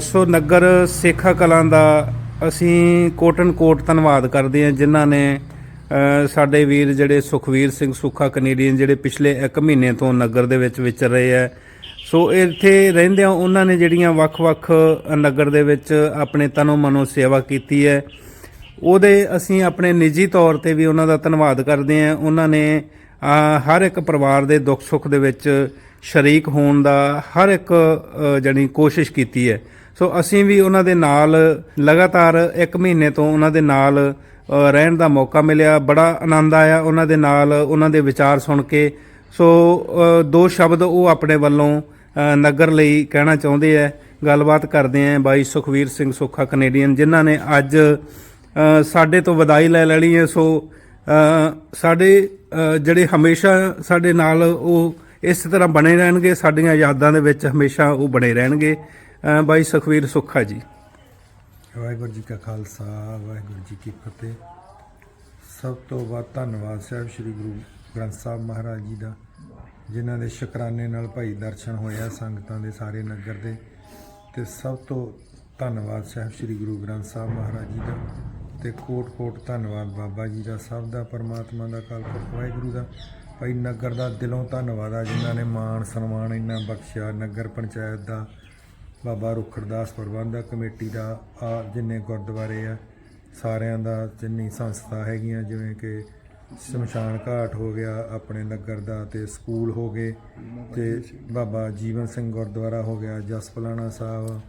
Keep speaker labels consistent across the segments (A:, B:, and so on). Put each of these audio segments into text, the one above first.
A: ਅ, ਸੋ ਨਗਰ ਸੇਖਾ ਕਲਾਂ ਦਾ ਅਸੀਂ ਕੋਟਨ ਕੋਟ ਧੰਨਵਾਦ ਕਰਦੇ ਹਾਂ ਜਿਨ੍ਹਾਂ ਨੇ ਸਾਡੇ ਵੀਰ ਜਿਹੜੇ ਸੁਖਵੀਰ ਸਿੰਘ ਸੁੱਖਾ ਕੈਨੇਡੀਅਨ ਜਿਹੜੇ ਪਿਛਲੇ 1 ਮਹੀਨੇ ਤੋਂ ਨਗਰ ਦੇ ਵਿੱਚ ਵਿਚਰ ਰਹੇ ਹੈ ਸੋ ਇੱਥੇ ਰਹਿੰਦਿਆਂ ਉਹਨਾਂ ਨੇ ਜਿਹੜੀਆਂ ਵੱਖ-ਵੱਖ ਨਗਰ ਦੇ ਵਿੱਚ ਆਪਣੇ ਤਨੋ ਮਨੋ ਸੇਵਾ ਕੀਤੀ ਹੈ। ਉਹਦੇ ਅਸੀਂ ਆਪਣੇ ਨਿੱਜੀ ਤੌਰ ਤੇ ਵੀ ਉਹਨਾਂ ਦਾ ਧੰਨਵਾਦ ਕਰਦੇ ਹਾਂ। ਉਹਨਾਂ ਨੇ ਹਰ ਇੱਕ ਪਰਿਵਾਰ ਦੇ ਦੁੱਖ ਸੁੱਖ ਦੇ ਵਿੱਚ ਸ਼ਰੀਕ ਹੋਣ ਦਾ ਹਰ ਇੱਕ ਅ, ਜਾਣੀ ਕੋਸ਼ਿਸ਼ ਕੀਤੀ ਹੈ। ਸੋ ਅਸੀਂ ਵੀ ਉਹਨਾਂ ਦੇ ਨਾਲ ਲਗਾਤਾਰ 1 ਮਹੀਨੇ ਤੋਂ ਉਹਨਾਂ ਦੇ ਨਾਲ ਰਹਿਣ ਦਾ ਮੌਕਾ ਮਿਲਿਆ। ਬੜਾ ਆਨੰਦ ਆਇਆ ਉਹਨਾਂ ਦੇ ਨਾਲ, ਉਹਨਾਂ ਦੇ ਵਿਚਾਰ ਸੁਣ ਕੇ। ਸੋ ਦੋ ਸ਼ਬਦ ਉਹ ਆਪਣੇ ਵੱਲੋਂ ਨਗਰ ਲਈ ਕਹਿਣਾ ਚਾਹੁੰਦੇ ਆ ਗੱਲਬਾਤ ਕਰਦੇ ਆ ਬਾਈ ਸੁਖਵੀਰ ਸਿੰਘ ਸੁੱਖਾ ਕੈਨੇਡੀਅਨ ਜਿਨ੍ਹਾਂ ਨੇ ਅੱਜ ਸਾਡੇ ਤੋਂ ਵਧਾਈ ਲੈ ਲੈਣੀ ਹੈ ਸੋ ਸਾਡੇ ਜਿਹੜੇ ਹਮੇਸ਼ਾ ਸਾਡੇ ਨਾਲ ਉਹ ਇਸ ਤਰ੍ਹਾਂ ਬਣੇ ਰਹਿਣਗੇ, ਸਾਡੀਆਂ ਯਾਦਾਂ ਦੇ ਵਿੱਚ ਹਮੇਸ਼ਾ ਉਹ ਬਣੇ ਰਹਿਣਗੇ। ਅ, ਬਾਈ ਸੁਖਵੀਰ ਸੁੱਖਾ ਜੀ।
B: ਵਾਹਿਗੁਰੂ ਜੀ ਕਾ ਖਾਲਸਾ ਵਾਹਿਗੁਰੂ ਜੀ ਕੀ ਫਤਿਹ। ਸਭ ਤੋਂ ਵੱਧ ਧੰਨਵਾਦ ਸਾਹਿਬ ਸ੍ਰੀ ਗੁਰੂ ਗ੍ਰੰਥ ਸਾਹਿਬ ਮਹਾਰਾਜ ਜੀ ਦਾ ਜਿਨ੍ਹਾਂ ਦੇ ਸ਼ੁਕਰਾਨੇ ਨਾਲ ਭਾਈ ਦਰਸ਼ਨ ਹੋਇਆ ਸੰਗਤਾਂ ਦੇ ਸਾਰੇ ਨਗਰ ਦੇ। ਤੇ ਸਭ ਤੋਂ ਧੰਨਵਾਦ ਸਾਹਿਬ ਸ੍ਰੀ ਗੁਰੂ ਗ੍ਰੰਥ ਸਾਹਿਬ ਮਹਾਰਾਜ ਜੀ ਦਾ ਤੇ ਕੋਟ-ਕੋਟ ਧੰਨਵਾਦ ਬਾਬਾ ਜੀ ਦਾ ਸਭ ਦਾ ਪਰਮਾਤਮਾ ਦਾ ਕਾਲ ਪੁਰਖ ਵਾਹਿਗੁਰੂ ਦਾ। ਭਾਈ ਨਗਰ ਦਾ ਦਿਲੋਂ ਧੰਨਵਾਦ ਆ ਜਿਨ੍ਹਾਂ ਨੇ ਮਾਣ ਸਨਮਾਨ ਇੰਨਾ ਬਖਸ਼ਿਆ ਨਗਰ ਪੰਚਾਇਤ ਦਾ ਬਾਬਾ ਰੁਖੜਦਾਸ ਪ੍ਰਬੰਧਕ ਕਮੇਟੀ ਦਾ ਆ ਜਿੰਨੇ ਗੁਰਦੁਆਰੇ ਆ ਸਾਰਿਆਂ ਦਾ ਜਿੰਨੀ ਸੰਸਥਾ ਹੈਗੀਆਂ ਜਿਵੇਂ ਕਿ ਸ਼ਮਸ਼ਾਨ ਘਾਟ ਹੋ ਗਿਆ ਆਪਣੇ ਨਗਰ ਦਾ ਤੇ ਸਕੂਲ ਹੋ ਗਏ ਤੇ ਬਾਬਾ ਜੀਵਨ ਸਿੰਘ ਗੁਰਦੁਆਰਾ ਹੋ ਗਿਆ ਜਸਪਲਾਣਾ ਸਾਹਿਬ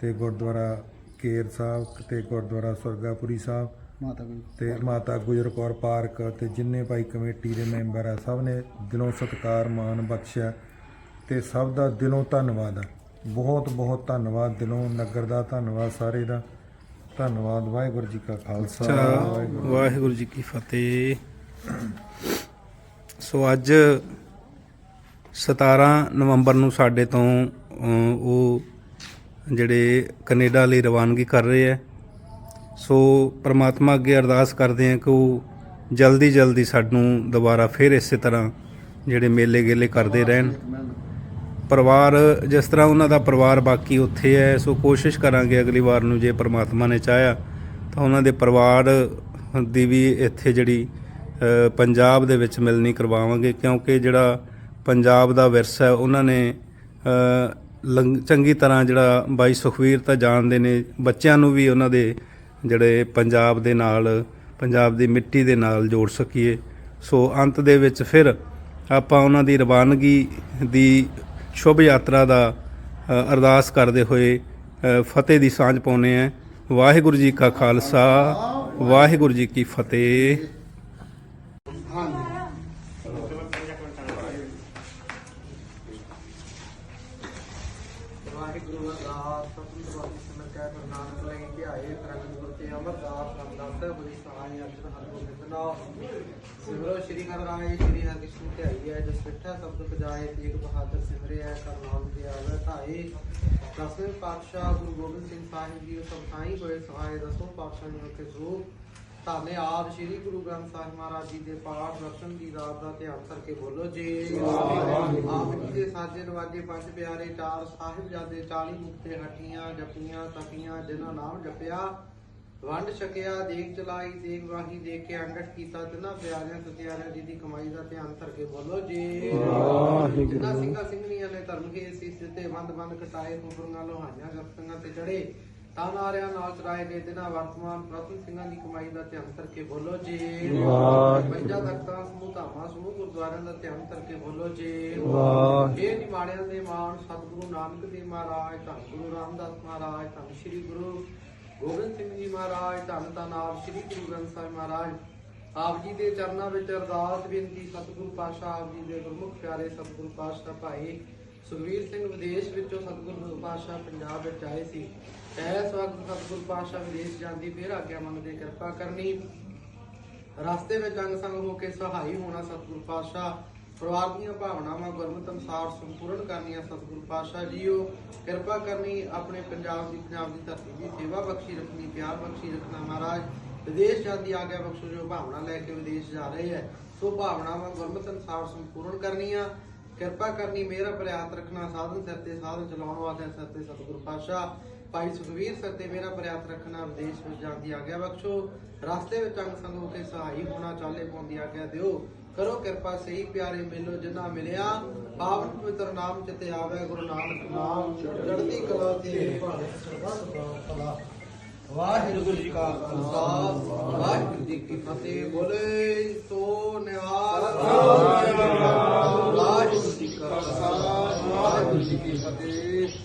B: ਤੇ ਗੁਰਦੁਆਰਾ ਕੇਰ ਸਾਹਿਬ ਤੇ ਗੁਰਦੁਆਰਾ ਸੁਰਗਾਪੁਰੀ ਸਾਹਿਬ
C: ਮਾਤਾ
B: ਤੇ ਮਾਤਾ ਗੁਜਰ ਕੌਰ ਪਾਰਕ ਤੇ ਜਿੰਨੇ ਭਾਈ ਕਮੇਟੀ ਦੇ ਮੈਂਬਰ ਆ ਸਭ ਨੇ ਦਿਲੋਂ ਸਤਿਕਾਰ ਮਾਣ ਬਖਸ਼ਿਆ ਤੇ ਸਭ ਦਾ ਦਿਲੋਂ ਧੰਨਵਾਦ ਆ। ਬਹੁਤ ਬਹੁਤ ਧੰਨਵਾਦ ਦਿਲੋਂ ਨਗਰ ਦਾ ਧੰਨਵਾਦ ਸਾਰੇ ਦਾ। ਧੰਨਵਾਦ ਵਾਹਿਗੁਰੂ ਜੀ ਕਾ ਖਾਲਸਾ ਵਾਹਿਗੁਰੂ
A: ਜੀ ਕੀ ਫਤਿਹ। ਸੋ ਅੱਜ 17 ਨਵੰਬਰ ਨੂੰ ਸਾਡੇ ਤੋਂ ਉਹ ਜਿਹੜੇ ਕੈਨੇਡਾ ਲਈ ਰਵਾਨਗੀ ਕਰ ਰਹੇ ਹੈ। ਸੋ ਪ੍ਰਮਾਤਮਾ ਅੱਗੇ ਅਰਦਾਸ ਕਰਦੇ ਹਾਂ ਕਿ ਉਹ ਜਲਦੀ ਜਲਦੀ ਸਾਨੂੰ ਦੁਬਾਰਾ ਫਿਰ ਇਸੇ ਤਰ੍ਹਾਂ ਜਿਹੜੇ ਮੇਲੇ ਗੇਲੇ ਕਰਦੇ ਰਹਿਣ। ਪਰਿਵਾਰ ਜਿਸ ਤਰ੍ਹਾਂ ਉਹਨਾਂ ਦਾ ਪਰਿਵਾਰ ਬਾਕੀ ਉੱਥੇ ਹੈ ਸੋ ਕੋਸ਼ਿਸ਼ ਕਰਾਂਗੇ ਅਗਲੀ ਵਾਰ ਨੂੰ ਜੇ ਪ੍ਰਮਾਤਮਾ ਨੇ ਚਾਹਿਆ ਤਾਂ ਉਹਨਾਂ ਦੇ ਪਰਿਵਾਰ ਦੀ ਵੀ ਇੱਥੇ ਜਿਹੜੀ ਪੰਜਾਬ ਦੇ ਵਿੱਚ ਮਿਲਣੀ ਕਰਵਾਵਾਂਗੇ ਕਿਉਂਕਿ ਜਿਹੜਾ ਪੰਜਾਬ ਦਾ ਵਿਰਸਾ ਹੈ ਉਹਨਾਂ ਨੇ ਅ, ਚੰਗੀ ਤਰ੍ਹਾਂ ਜਿਹੜਾ ਬਾਈ ਸੁਖਵੀਰ ਤਾਂ ਜਾਣਦੇ ਨੇ ਬੱਚਿਆਂ ਨੂੰ ਵੀ ਉਹਨਾਂ ਦੇ ਜਿਹੜੇ ਪੰਜਾਬ ਦੇ ਨਾਲ ਪੰਜਾਬ ਦੀ ਮਿੱਟੀ ਦੇ ਨਾਲ ਜੋੜ ਸਕੀਏ। ਸੋ ਅੰਤ ਦੇ ਵਿੱਚ ਫਿਰ ਆਪਾਂ ਉਹਨਾਂ ਦੀ ਰਵਾਨਗੀ ਦੀ ਸ਼ੁਭ ਯਾਤਰਾ ਦਾ ਅਰਦਾਸ ਕਰਦੇ ਹੋਏ ਫਤਿਹ ਦੀ ਸਾਂਝ ਪਾਉਨੇ ਆ ਵਾਹਿਗੁਰੂ ਜੀ ਕਾ ਖਾਲਸਾ, ਵਾਹਿਗੁਰੂ ਜੀ ਕੀ ਫਤਿਹ।
D: ਵਾਹਿਗੁਰੂ ਅਰਦਾਸ ਸਤਿਗੁਰੂ ਸਿਮਰ ਕੈ ਗੁਰੂ ਨਾਨਕ ਲੈ ਆਏ ਤਰੰਗ ਗੁਰ ਤੇ ਅਮਰਦਾਸ ਅਰਦਾਸ ਬੁਰੀ ਸਹਾਈ ਅਰਜਨ ਹਰਿ ਗੋਬਿੰਦ ਨਾਮ ਸਿਮਰੋ, ਸ਼੍ਰੀ ਹਰਿ ਰਾਏ, ਸ਼੍ਰੀ ਹਰਿ ਕ੍ਰਿਸ਼ਨ ਧਿਆਈ ਹੈ, ਜਿਸ ਮਿੱਠਾ ਸ਼ਬਦ ਪਜਾਏ, ਤੇਗ ਬਹਾਦਰ ਸਿਮਰਿਆ ਕਰ ਨਾਮ ਤੇ ਆਵੇ ਧਾਏ। ਦਸਵੇਂ ਪਾਤਸ਼ਾਹ ਗੁਰੂ ਗੋਬਿੰਦ ਸਿੰਘ ਸਾਹਿਬ ਜੀ ਸਭ ਥਾਈ ਹੋਏ ਸਹਾਏ ਦਸੋਂ ਪਾਤਸ਼ਾਹ ਜੀ ਕੇ ਸਰੂਪ ਧੰਨੇ ਆਪ ਸ੍ਰੀ ਗੁਰੂ ਗ੍ਰੰਥ ਸਾਹਿਬ ਮਹਾਰਾਜ ਜੀ ਦੇ ਪਾਠ ਰਤਨ ਦੀ ਰਾਤ ਦਾ ਧਿਆਨ ਕਰਕੇ ਬੋਲੋ ਜੀ। ਆਪ ਜੀ ਦੇ ਸਾਜੇ ਨਵਾਜੇ ਪੰਜ ਪਿਆਰੇ ਚਾਰ ਸਾਹਿਬਜ਼ਾਦੇ 40 ਮੁਕਤੇ ਹੱਟੀਆਂ, ਜਪੀਆਂ, ਤਪੀਆਂ, ਜਿਨ੍ਹਾਂ ਨਾਮ ਜਪਿਆ, ਵੰਡ ਛਕਿਆ ਦੇਖ ਚਲਾਈ ਦੇਖ ਵਾਹੀ ਦੇਖ ਕੇ ਅੰਗਠ ਕੀਤਾ, ਤਿਨਾ ਪਿਆਰਿਆਂ ਸਤਿਆਰਿਆਂ ਜੀ ਦੀ ਕਮਾਈ ਦਾ ਧਿਆਨ ਕਰਕੇ ਬੋਲੋ ਜੀ। ਜਿਨ੍ਹਾਂ ਸਿੰਘਾਂ ਸਿੰਘਣੀਆਂ ਨੇ ਧਰਮ ਕੇ ਸੀਸ ਦਿੱਤੇ ਬੰਦ ਬੰਦ ਕਟਾਏ ਕੁਬਰੀਆਂ ਲੋਹਾਈਆਂ ਜਪਤੀਆਂ ਤੇ ਚੜੇ ਤਾਂ ਨਾਰਿਆਂ ਨਾਲ ਚਰਾਏ ਗਏ ਦਿਨਾਂ ਵਰਤਮਾਨ ਪ੍ਰਤਨ ਸਿੰਘਾਂ ਦੀ ਕਮਾਈ ਦਾ ਧਿਆਨ ਕਰਕੇ ਬੋਲੋ ਜੀ। ਪੰਜਾਂ ਤਖਤਾਂ ਸਮੂਹ ਧਾਮਾਂ ਸਮੂਹ ਗੁਰਦੁਆਰਿਆਂ ਦਾ ਧਿਆਨ ਕਰਕੇ ਬੋਲੋ ਜੀ। ਇਹ ਨਿਮਾਣਿਆਂ ਦੇ ਮਾਣ ਸਤਿਗੁਰੂ ਨਾਨਕ ਦੇਵ ਮਹਾਰਾਜ ਧੰਨ ਗੁਰੂ ਰਾਮਦਾਸ ਮਹਾਰਾਜ ਧੰਨ ਸ੍ਰੀ ਗੁਰੂ ਗੋਬਿੰਦ ਸਿੰਘ ਜੀ ਮਹਾਰਾਜ ਧੰਨ ਧੰਨ ਆਪ ਸ੍ਰੀ ਗੁਰੂ ਗ੍ਰੰਥ ਸਾਹਿਬ ਮਹਾਰਾਜ। ਆਪ ਜੀ ਦੇ ਚਰਨਾਂ ਵਿੱਚ ਅਰਦਾਸ ਬੇਨਤੀ ਸਤਿਗੁਰੂ ਪਾਤਸ਼ਾਹ ਆਪ ਜੀ ਦੇ ਗੁਰਮੁਖ ਪਿਆਰੇ ਸਤਿਗੁਰੂ ਪਾਤਸ਼ਾਹ ਭਾਈ ਸੁਖਵੀਰ ਸਿੰਘ ਵਿਦੇਸ਼ ਵਿੱਚੋਂ ਸਤਿਗੁਰੂ ਪਾਤਸ਼ਾਹ ਪੰਜਾਬ ਵਿੱਚ ਆਏ ਸੀ। ਇਸ ਵਕਤ ਸਤਿਗੁਰੂ ਪਾਤਸ਼ਾਹ ਵਿਦੇਸ਼ ਜਾਂਦੀ ਫਿਰ ਆਗਿਆ ਮੰਗਦੇ ਕਿਰਪਾ ਕਰਨੀ। ਰਸਤੇ ਵਿੱਚ ਅੰਗ ਸੰਗ ਹੋ ਕੇ ਸਹਾਈ ਹੋਣਾ ਸਤਿਗੁਰੂ ਪਾਤਸ਼ਾਹ। ਪਰਿਵਾਰ ਦੀਆਂ ਭਾਵਨਾਵਾਂ ਗੁਰਮਤਿ ਅਨੁਸਾਰ ਸੰਪੂਰਨ ਕਰਨੀਆਂ ਸਤਿਗੁਰੂ ਪਾਤਸ਼ਾਹ ਜੀਓ। ਕਿਰਪਾ ਕਰਨੀ ਆਪਣੇ ਪੰਜਾਬ ਦੀ ਪੰਜਾਬ ਦੀ ਧਰਤੀ ਦੀ ਸੇਵਾ ਬਖਸ਼ੀ ਰੱਖਣੀ, ਪਿਆਰ ਬਖਸ਼ੀ ਰੱਖਣਾ ਮਹਾਰਾਜ। ਵਿਦੇਸ਼ ਜਾਂਦੀ ਆਗਿਆ ਬਖਸ਼ੋ ਜੋ ਭਾਵਨਾ ਲੈ ਕੇ ਵਿਦੇਸ਼ ਜਾ ਰਹੇ ਹੈ ਸੋ ਭਾਵਨਾਵਾਂ ਗੁਰਮਤਿ ਅਨੁਸਾਰ ਸੰਪੂਰਨ ਕਰਨੀਆਂ। ਕਿਰਪਾ ਕਰਨੀ ਮੇਰਾ ਪ੍ਰਿਆਤ ਰੱਖਣਾ, ਸਾਧਨ ਸਿਰ ਤੇ ਸਾਧਨ ਚਲਾਉਣ ਵਾਲੇ ਸਿਰ ਤੇ ਸਤਿਗੁਰੂ ਪਾਤਸ਼ਾਹ। ਭਾਈ ਸੁਖਵੀਰ ਸਰ ਤੇ ਮੇਰਾ ਬਰਿਆਤ ਰੱਖਣਾ ਵਿਦੇਸ਼ ਵਿੱਚ ਜਾਣ ਦੀ ਆਗਿਆ ਬਖਸ਼ੋ। ਰਸਤੇ ਵਿੱਚ ਅੰਗ ਸੰਗ ਹੋ ਸਹਾਈ ਹੋਣਾ ਚਾਲੇ ਪਾਉਂਦੀ ਆਗਿਆ ਦਿਓ। ਕਰੋ ਕਿਰਪਾ, ਸਹੀ ਪਿਆਰੇ ਮਿਲੋ ਜਿਨ੍ਹਾਂ ਮਿਲਿਆ, ਪਾਵਨ ਪਵਿੱਤਰ ਨਾਮ ਚਿਤੇ ਆਵੇ, ਗੁਰੂ ਨਾਨਕ ਨਾਮ ਚੜ੍ਹਦੀ ਕਲਾ ਤੇ ਭਾਣੇ ਸਰਬੱਤ ਭਲਾ। ਵਾਹਿਗੁਰੂ ਜੀ ਕਾ ਖਾਲਸਾ, ਵਾਹਿਗੁਰੂ ਜੀ ਕੀ ਫਤਿਹ। ਬੋਲੇ, ਸੋ ਨਿਹਾਲ ਵਾਹਿਗੁਰੂ ਜੀ ਕਾ ਖਾਲਸਾ ਵਾਹਿਗੁਰੂ ਜੀ ਕੀ ਫਤਿਹ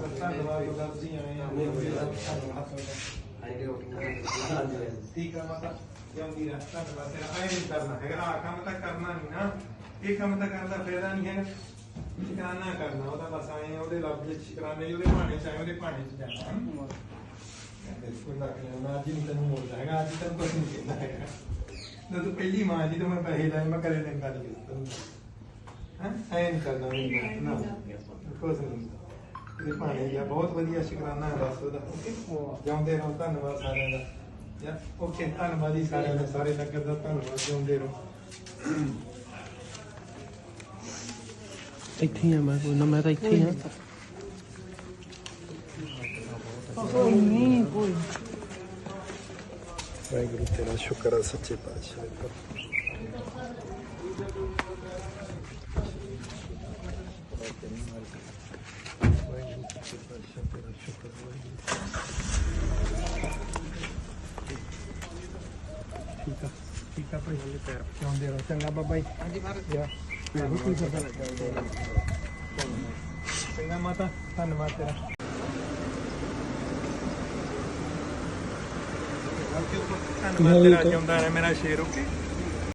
E: ਰੱਖ ਲਓ ਕੋਈ ਗੱਲ ਨਹੀਂ ਕੋਈ ਗੱਲ ਠੀਕ ਆ ਮਾਤਾ ਜੰਮਦੀ ਰਹਿ ਧੰਨਵਾਦ ਤੇਰਾ ਐ ਨਹੀਂ ਕਰਨਾ ਹੈਗਾ ਆ ਕੰਮ ਤਾਂ ਕਰਨਾ ਨਹੀਂ ਨਾ ਇਹ ਕੰਮ ਤਾਂ ਕਰਨ ਦਾ ਫਾਇਦਾ ਨਹੀਂ ਹੈਗਾ ਸ਼ਿਕਰਾਨਾ ਕਰਨਾ ਉਹਦਾ ਬਸ ਆਏ ਉਹਦੇ ਲੱਭ ਵਿੱਚ ਸ਼ਿਕਰਾਨੇ ਉਹਦੇ ਭਾਣੇ ਚ ਆਏ ਉਹਦੇ ਭਾਣੇ ਚ ਜਾਣਾ ਕੋਈ ਨਾ ਮੈਂ ਅੱਜ ਨਹੀਂ ਤੈਨੂੰ ਮੋੜਦਾ ਹੈਗਾ ਅੱਜ ਤੈਨੂੰ ਕੁਝ ਨਹੀਂ ਕਹਿੰਦਾ ਹੈਗਾ ਨਾ ਤੂੰ ਪਹਿਲੀ ਮਾਂ ਜੀ ਤੋਂ ਮੈਂ ਪੈਸੇ ਲੈ ਮੈਂ ਕਰੇ ਦਿੰਦਾ ਨਹੀਂ ਤੈਨੂੰ ਹਾਂ ਐਂ ਨਹੀਂ ਕਰਨਾ ਨਹੀਂ ਨਾ। ਕੁਝ ਨਹੀਂ ਇਹ ਭਾਣੇ ਜੀ ਬਹੁਤ ਵਧੀਆ ਸ਼ੁਕਰਾਨਾ ਹੈ ਬਸ ਉਹਦਾ। ਓਕੇ ਜਾਉਂਦੇ ਰਹੋ ਧੰਨਵਾਦ ਸਾਰਿਆਂ ਦਾ। ਯਾ ਓਕੇ ਧੰਨਵਾਦ ਜੀ ਸਾਰਿਆਂ ਦਾ। ਸਾਰੇ ਨਗਰ ਦਾ ਧੰਨਵਾਦ ਜਾਉਂਦੇ ਰਹੋ।
C: ਇੱਥੇ ਹੀ ਆ ਮੈਂ ਕੋਈ ਨਾ ਮੈਂ ਤਾਂ ਇੱਥੇ ਹੀ ਆ।
E: ਵਾਹਿਗੁਰੂ ਤੇਰਾ ਸ਼ੁਕਰ ਹੈ ਸੱਚੇ ਪਾਤਸ਼ਾਹ ਦਾ ਵਾਹਿਗੁਰੂ ਸੱਚੇ ਪਾਤਸ਼ਾਹ ਤੇਰਾ ਸ਼ੁਕਰ ਹੈ ਵਾਹਿਗੁਰੂ। ਠੀਕ ਆ ਠੀਕ ਆ ਭਾਈ ਹਲੇ ਪੈਰ ਚਾਉਂਦੇ ਰਹੋ ਚੰਗਾ ਬਾਬਾ ਜੀ। ਹਾਂਜੀ ਮਹਾਰਾਜ ਯਾ ਮੈਂ ਕੋਈ ਕਰਦਾ ਚੰਗਾ ਮਾਤਾ ਧੰਨਵਾਦ ਤੇਰਾ। ਧੰਨਵਾਦ ਤੇਰਾ ਜਿਉਂਦਾ ਹੈ ਮੇਰਾ ਸ਼ੇਰ ਓਕੇ?